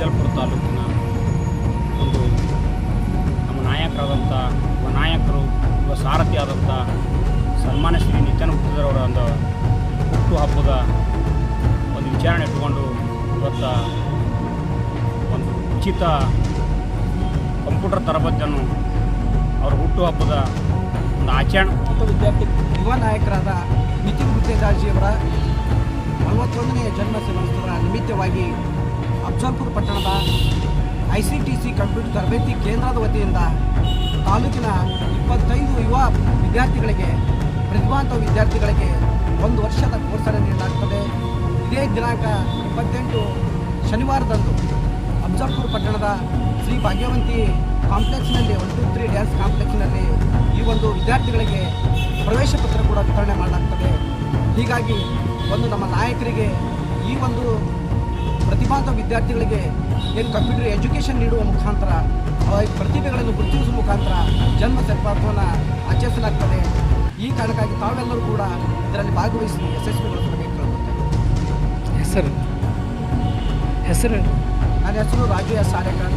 ಅಫಜಲ್ಪುರ ತಾಲೂಕಿನ ಒಂದು ನಮ್ಮ ನಾಯಕರಾದಂಥ ಯುವ ನಾಯಕರು ಯುವ ಸಾರಥಿ ಆದಂಥ ಸನ್ಮಾನ ಶ್ರೀ ನಿತ್ಯಾನ ಗುಪ್ತದವರ ಒಂದು ಹುಟ್ಟುಹಬ್ಬದ ಒಂದು ವಿಚಾರಣೆ ಇಟ್ಟುಕೊಂಡು ಇವತ್ತು ಒಂದು ಉಚಿತ ಕಂಪ್ಯೂಟರ್ ತರಬೇತಿಯನ್ನು ಅವರ ಹುಟ್ಟುಹಬ್ಬದ ಒಂದು ಆಚರಣೆ. ವಿದ್ಯಾರ್ಥಿ ಯುವ ನಾಯಕರಾದ ನಿತಿನ್ ಗುತ್ತೇದಾರ್ಜಿಯವರ ನಲವತ್ತೊಂದನೆಯ ಜನ್ಮ ದಿನೋತ್ಸವದ ನಿಮಿತ್ತವಾಗಿ ಅಫ್ಜಲ್ಪುರ ಪಟ್ಟಣದ I C T C computer ತರಬೇತಿ ಕೇಂದ್ರದ ವತಿಯಿಂದ ತಾಲೂಕಿನ ಇಪ್ಪತ್ತೈದು ಯುವ ವಿದ್ಯಾರ್ಥಿಗಳಿಗೆ ಪ್ರತಿಭಾಂತ ವಿದ್ಯಾರ್ಥಿಗಳಿಗೆ ಒಂದು ವರ್ಷದ ಕೋರ್ಸನ್ನು ನೀಡಲಾಗ್ತದೆ. ಇದೇ ದಿನಾಂಕ ಇಪ್ಪತ್ತೆಂಟು ಶನಿವಾರದಂದು ಅಫ್ಜಲ್ಪುರ ಪಟ್ಟಣದ ಶ್ರೀ ಭಾಗ್ಯವಂತಿ ಕಾಂಪ್ಲೆಕ್ಸ್ನಲ್ಲಿ ಒನ್, ಟು ತ್ರೀ ಡ್ಯಾನ್ಸ್ ಕಾಂಪ್ಲೆಕ್ಸ್ನಲ್ಲಿ ಈ ಒಂದು ವಿದ್ಯಾರ್ಥಿಗಳಿಗೆ ಪ್ರವೇಶ ಪತ್ರ ಕೂಡ ವಿತರಣೆ ಮಾಡಲಾಗ್ತದೆ. ಹೀಗಾಗಿ ಒಂದು ನಮ್ಮ ನಾಯಕರಿಗೆ ಈ ಒಂದು ವಿದ್ಯಾರ್ಥಿಗಳಿಗೆ ಏನು ಕಂಪ್ಯೂಟರ್ ಎಜುಕೇಷನ್ ನೀಡುವ ಮುಖಾಂತರ ಅವರ ಪ್ರತಿಭೆಗಳನ್ನು ಗುರುತಿಸುವ ಮುಖಾಂತರ ಜನ್ಮ ಸರ್ಪಾರ್ಥವನ್ನು ಆಚರಿಸಲಾಗ್ತದೆ. ಈ ಕಾರಣಕ್ಕಾಗಿ ತಾವೆಲ್ಲರೂ ಕೂಡ ಇದರಲ್ಲಿ ಭಾಗವಹಿಸಿ ಯಶಸ್ವಿಗೊಳಿಸಬೇಕು ಹೆಸರು? ಹೆಸರು ನನ್ನ ಹೆಸರು ರಾಜು ಎಸ್ ಸಾರೇಕರ್.